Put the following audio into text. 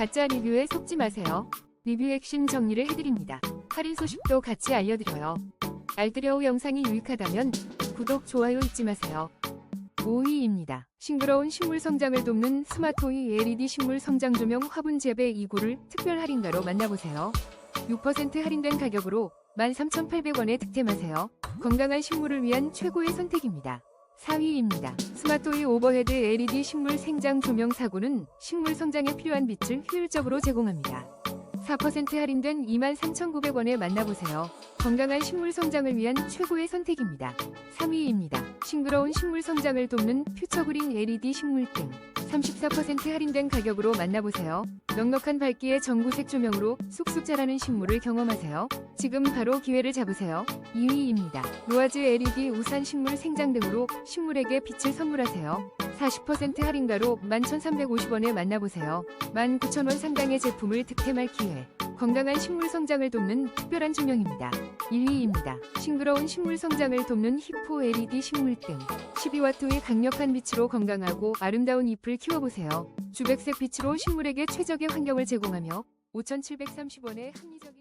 가짜 리뷰에 속지 마세요. 리뷰 핵심 정리를 해드립니다. 할인 소식도 같이 알려드려요. 알뜰여우 영상이 유익하다면 구독, 좋아요 잊지 마세요. 5위입니다. 싱그러운 식물 성장을 돕는 스마토이 LED 식물 성장 조명 화분 재배 2구를 특별 할인가로 만나보세요. 6% 할인된 가격으로 13,800원에 득템하세요. 건강한 식물을 위한 최고의 선택입니다. 4위입니다. 스마토이 오버헤드 LED 식물 생장 조명 사구는 식물 성장에 필요한 빛을 효율적으로 제공합니다. 4% 할인된 23,900원에 만나보세요. 건강한 식물 성장을 위한 최고의 선택입니다. 3위입니다. 싱그러운 식물 성장을 돕는 퓨처그린 LED 식물등 34% 할인된 가격으로 만나보세요. 넉넉한 밝기의 전구색 조명으로 쑥쑥 자라는 식물을 경험하세요. 지금 바로 기회를 잡으세요. 2위입니다. 로아즈 LED 우산 식물 생장 등으로 식물에게 빛을 선물하세요. 40% 할인가로 11,350원에 만나보세요. 19,000원 상당의 제품을 득템할 기회. 건강한 식물 성장을 돕는 특별한 조명입니다. 1위입니다. 싱그러운 식물 성장을 돕는 히포 LED 식물등 12와트의 강력한 빛으로 건강하고 아름다운 잎을 키워보세요. 주백색 빛으로 식물에게 최적의 환경을 제공하며 5,730원의 합리적인